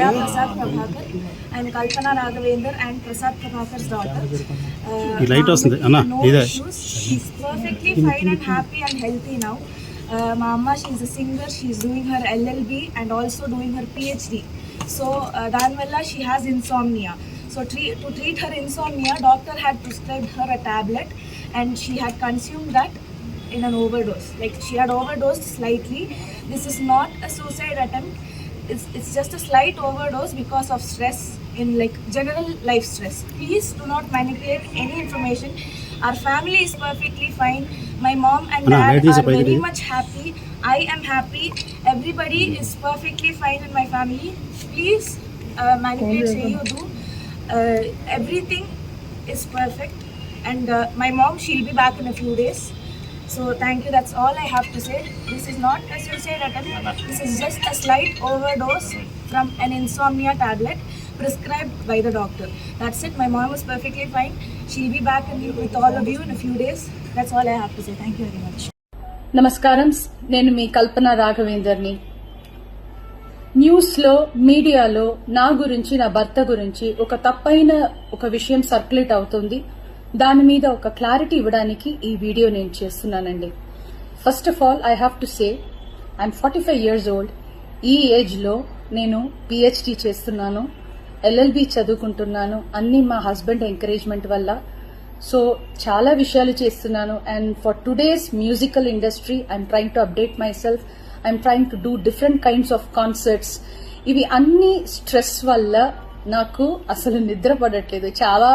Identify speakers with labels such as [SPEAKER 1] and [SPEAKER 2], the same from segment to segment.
[SPEAKER 1] I'm Kalpana Raghavendra and Prasad Prabhakar's daughter. Uh,
[SPEAKER 2] ఈ light వస్తుంది. అన్న,
[SPEAKER 1] no
[SPEAKER 2] ఇదే.
[SPEAKER 1] fine and happy and healthy now. Uh, my amma, she's a singer. She's doing her LLB and also doing her PhD. So, uh, Danvella, she has insomnia. So, tre- to treat her insomnia, doctor had prescribed her a tablet and she had consumed that in an overdose. Like she had overdosed slightly. This is not a suicide attempt. It's, it's just a slight overdose because of stress in like general life stress. Please do not manipulate any information. Our family is perfectly fine. My mom and dad are very much happy. I am happy. Everybody is perfectly fine in my family. Please uh, manipulate cheyudu. Uh, everything is perfect. And uh, my mom, she'll be back in a few days. So thank you. That's all I have to say. This is not a suicide attempt. This is just a slight overdose from an insomnia tablet prescribed by the doctor. That's it. My mom is perfectly fine. She'll be back with all of you in a few days. That's all I have to say. Thank you very much.
[SPEAKER 3] నమస్కారం నేను మీ కల్పన రాఘవేందర్ని న్యూస్లో మీడియాలో నా గురించి నా భర్త గురించి ఒక తప్పైన ఒక విషయం సర్క్యులేట్ అవుతుంది దాని మీద ఒక క్లారిటీ ఇవ్వడానికి ఈ వీడియో నేను చేస్తున్నానండి. First of all I have to say I'm forty five years old ఈ ఏజ్లో నేను పిహెచ్డి చేస్తున్నాను ఎల్ఎల్బి చదువుకుంటున్నాను అన్ని మా హస్బెండ్ ఎంకరేజ్మెంట్ వల్ల. సో చాలా విషయాలు చేస్తున్నాను. And for today's musical industry I'm trying to update myself I'm trying to do different kinds of concerts ఇవి అన్ని స్ట్రెస్ వల్ల నాకు అసలు నిద్ర పడట్లేదు. చాలా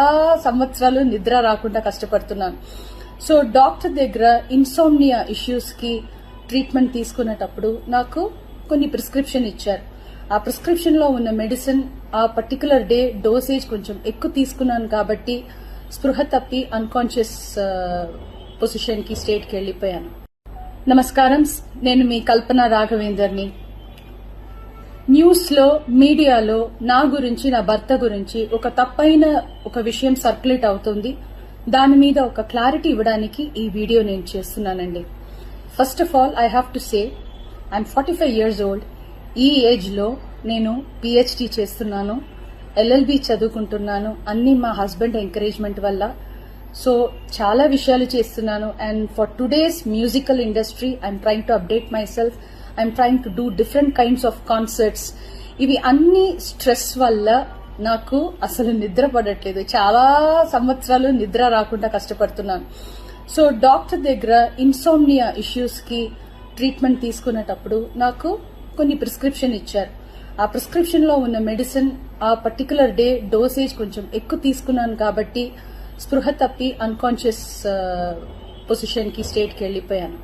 [SPEAKER 3] సంవత్సరాలు నిద్ర రాకుండా కష్టపడుతున్నాను. సో డాక్టర్ దగ్గర ఇన్సోమ్నియా ఇష్యూస్కి ట్రీట్మెంట్ తీసుకునేటప్పుడు నాకు కొన్ని ప్రిస్క్రిప్షన్ ఇచ్చారు. ఆ ప్రిస్క్రిప్షన్లో ఉన్న మెడిసిన్ ఆ పర్టికులర్ డే డోసేజ్ కొంచెం ఎక్కువ తీసుకున్నాను కాబట్టి స్పృహ తప్పి అన్కాన్షియస్ పొజిషన్కి స్టేట్కి వెళ్ళిపోయాను. నమస్కారం. నేను మీ కల్పన రాఘవేందర్ని న్యూస్లో మీడియాలో నా గురించి నా భర్త గురించి ఒక తప్పైన ఒక విషయం సర్క్యులేట్ అవుతుంది. దాని మీద ఒక క్లారిటీ ఇవ్వడానికి ఈ వీడియో నేను చేస్తున్నానండి. First of all I have to say I'm forty five years old ఈ ఏజ్లో నేను పిహెచ్డి చేస్తున్నాను. ఎల్ఎల్బి చదువుకుంటున్నాను. అన్ని మా హస్బెండ్ ఎంకరేజ్మెంట్ వల్ల. సో చాలా విషయాలు చేస్తున్నాను. And for today's musical industry I'm trying to update myself I'm trying to do different kinds of concerts ఇవి అన్ని స్ట్రెస్ వల్ల నాకు అసలు నిద్ర పడట్లేదు. చాలా సంవత్సరాలు నిద్ర రాకుండా కష్టపడుతున్నాను. సో డాక్టర్ దగ్గర ఇన్సోమ్నియా ఇష్యూస్కి ట్రీట్మెంట్ తీసుకునేటప్పుడు నాకు కొన్ని ప్రిస్క్రిప్షన్ ఇచ్చారు. ఆ ప్రిస్క్రిప్షన్లో ఉన్న మెడిసిన్ ఆ పర్టికులర్ డే డోసేజ్ కొంచెం ఎక్కువ తీసుకున్నాను కాబట్టి స్పృహ తప్పి అన్కాన్షియస్ uh, పొజిషన్కి వెళ్ళిపోయాను.